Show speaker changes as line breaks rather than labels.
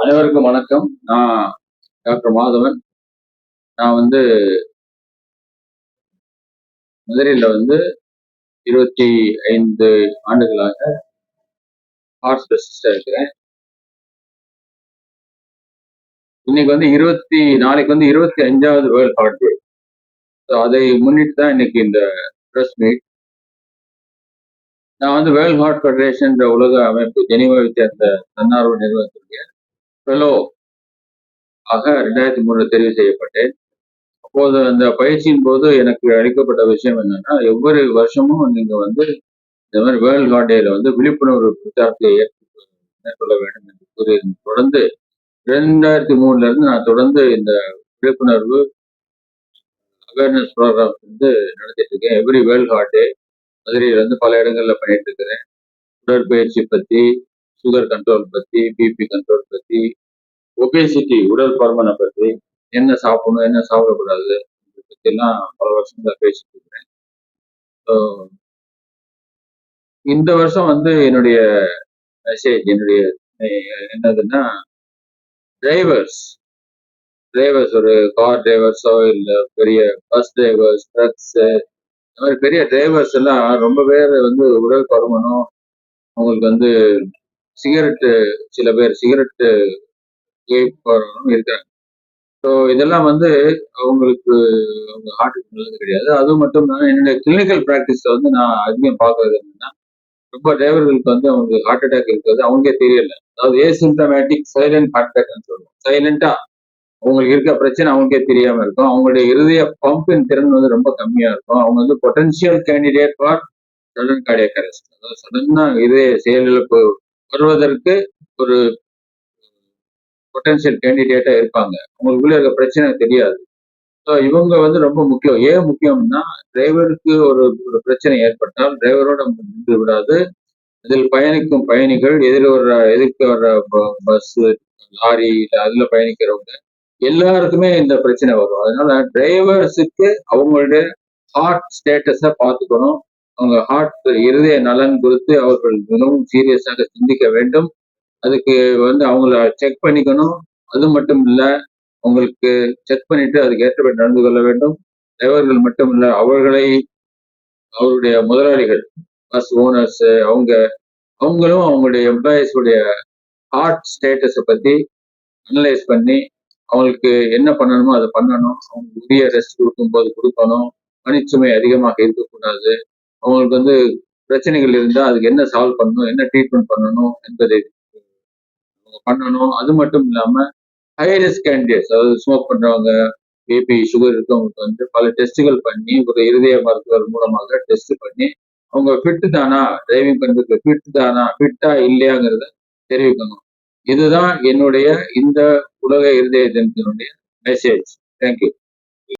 அனைவருக்கும் வணக்கம். நான் டாக்டர் மாதவன். நான் வந்து மதுரையில் வந்து இருபத்தி ஐந்து ஆண்டுகளாக ஹார்ட் ஸ்பெஷலிஸ்டாக இருக்கிறேன். இன்னைக்கு வந்து இருபத்தி நாளைக்கு வந்து இருபத்தி அஞ்சாவது வேர்ல்ட் ஹார்ட் டே ஸோ அதை முன்னிட்டு தான் இன்னைக்கு இந்த ப்ரெஸ் மீட் நான் வந்து வேர்ல்ட் ஹார்ட் ஃபெடரேஷன் உலக அமைப்பு ஜெனிவாவை சேர்ந்த தன்னார்வ நிறுவனத்துடைய ஃபெலோ ஆக ரெண்டாயிரத்தி மூணு தெரிவு செய்யப்பட்டேன். அப்போது அந்த பயிற்சியின் போது எனக்கு அளிக்கப்பட்ட விஷயம் என்னன்னா ஒவ்வொரு வருஷமும் நீங்க வந்து இந்த மாதிரி வேர்ல்ட் ஹார்ட் வந்து விழிப்புணர்வு பிரச்சாரத்தை மேற்கொள்ள வேண்டும் என்று கூறி தொடர்ந்து ரெண்டாயிரத்தி மூணுல இருந்து நான் தொடர்ந்து இந்த விழிப்புணர்வு அவேர்னஸ் ப்ரோக்ராம் வந்து நடத்திட்டு இருக்கேன். எவ்ரி வேர்ல்ட் ஹார்ட் டே மதுரையில் வந்து பல இடங்கள்ல பண்ணிட்டு இருக்கிறேன். உடற்பயிற்சி பத்தி சுகர் கண்ட்ரோல் பற்றி பிபி கண்ட்ரோல் பற்றி ஒபேசிட்டி உடல் பருமனை பற்றி என்ன சாப்பிடணும் என்ன சாப்பிடக்கூடாது பற்றிலாம் பல வருஷங்களா பேசிட்டு இருக்கிறேன். ஸோ இந்த வருஷம் வந்து என்னுடைய மெசேஜ் என்னுடைய என்னதுன்னா டிரைவர்ஸ் டிரைவர்ஸ் ஒரு கார் டிரைவர்ஸோ இல்லை பெரிய பஸ் டிரைவர்ஸ் ட்ரக்ஸு இந்த மாதிரி பெரிய டிரைவர்ஸ் எல்லாம் ரொம்ப பேர் வந்து உடல் பருமனும் அவங்களுக்கு வந்து சிகரெட்டு சில பேர் சிகரெட்டு போகிறவங்களும் இருக்காங்க. ஸோ இதெல்லாம் வந்து அவங்களுக்கு அவங்க ஹார்ட்டுக்கு நல்லது கிடையாது. அது மட்டும் இல்லாமல் என்னுடைய கிளினிக்கல் ப்ராக்டிஸில் வந்து நான் அதிகம் பார்க்கறது என்னன்னா ரொம்ப டிரைவர்களுக்கு வந்து அவங்களுக்கு ஹார்ட் அட்டாக் இருக்கிறது அவங்களுக்கே தெரியல. அதாவது ஏசிம்டமேட்டிக் சைலண்ட் ஹார்ட் அட்டாக்னு சொல்லுவோம். சைலண்டா அவங்களுக்கு இருக்க பிரச்சனை அவங்களுக்கே தெரியாம இருக்கும். அவங்களுடைய இருதய பம்பின் திறன் வந்து ரொம்ப கம்மியா இருக்கும். அவங்க வந்து potential candidate for sudden cardiac arrest அதாவது சடனா இதே செயலிழப்பு வருவதற்கு ஒரு பொட்டன்சியல் கேண்டிடேட்டாக இருப்பாங்க. அவங்களுக்குள்ளே இருக்க பிரச்சனை தெரியாது. ஸோ இவங்க வந்து ரொம்ப முக்கியம். ஏன் முக்கியம்னா டிரைவருக்கு ஒரு ஒரு பிரச்சனை ஏற்பட்டால் டிரைவரோட நின்று விடாது. இதில் பயணிக்கும் பயணிகள் எதிர் வர்ற எதிர்க்க வர்ற பஸ் லாரி அதில் பயணிக்கிறவங்க எல்லாருக்குமே இந்த பிரச்சனை வரும். அதனால டிரைவர்ஸுக்கு அவங்களுடைய ஹார்ட் ஸ்டேட்டஸை பார்த்துக்கணும். அவங்க ஹார்ட் இருதய நலன் குறித்து அவர்கள் மிகவும் சீரியஸாக சிந்திக்க வேண்டும். அதுக்கு வந்து அவங்கள செக் பண்ணிக்கணும். அது மட்டும் இல்லை உங்களுக்கு செக் பண்ணிட்டு அதுக்கு ஏற்றபடி நடந்து கொள்ள வேண்டும். டிரைவர்கள் மட்டும் இல்லை அவர்களை அவருடைய முதலாளிகள் பஸ் ஓனர்ஸ் அவங்க அவங்களும் அவங்களுடைய எம்ப்ளாயிஸுடைய ஹார்ட் ஸ்டேட்டஸை பற்றி அனலைஸ் பண்ணி அவங்களுக்கு என்ன பண்ணணுமோ அதை பண்ணணும். அவங்களுக்கு உரிய ரெஸ்ட் கொடுக்கும்போது கொடுக்கணும். பணிச்சுமை அதிகமாக இருக்கக்கூடாது. அவங்களுக்கு வந்து பிரச்சனைகள் இருந்தால் அதுக்கு என்ன சால்வ் பண்ணணும் என்ன ட்ரீட்மெண்ட் பண்ணணும் என்பதை பண்ணணும். அது மட்டும் இல்லாமல் ஹை ரிஸ்க் கேண்டிடேட்ஸ் அதாவது ஸ்மோக் பண்ணுறவங்க பிபி சுகர் இருக்கவங்களுக்கு வந்து பல டெஸ்ட்டுகள் பண்ணி ஒரு இருதய மருத்துவர் மூலமாக டெஸ்ட் பண்ணி அவங்க ஃபிட்டு தானா? டிரைவிங் பண்ணுறதுக்கு ஃபிட் தானா? ஃபிட்டா இல்லையாங்கிறத தெரிவிக்கணும். இதுதான் என்னுடைய இந்த உலக இருதய தினத்தினுடைய மெசேஜ் தேங்க்யூ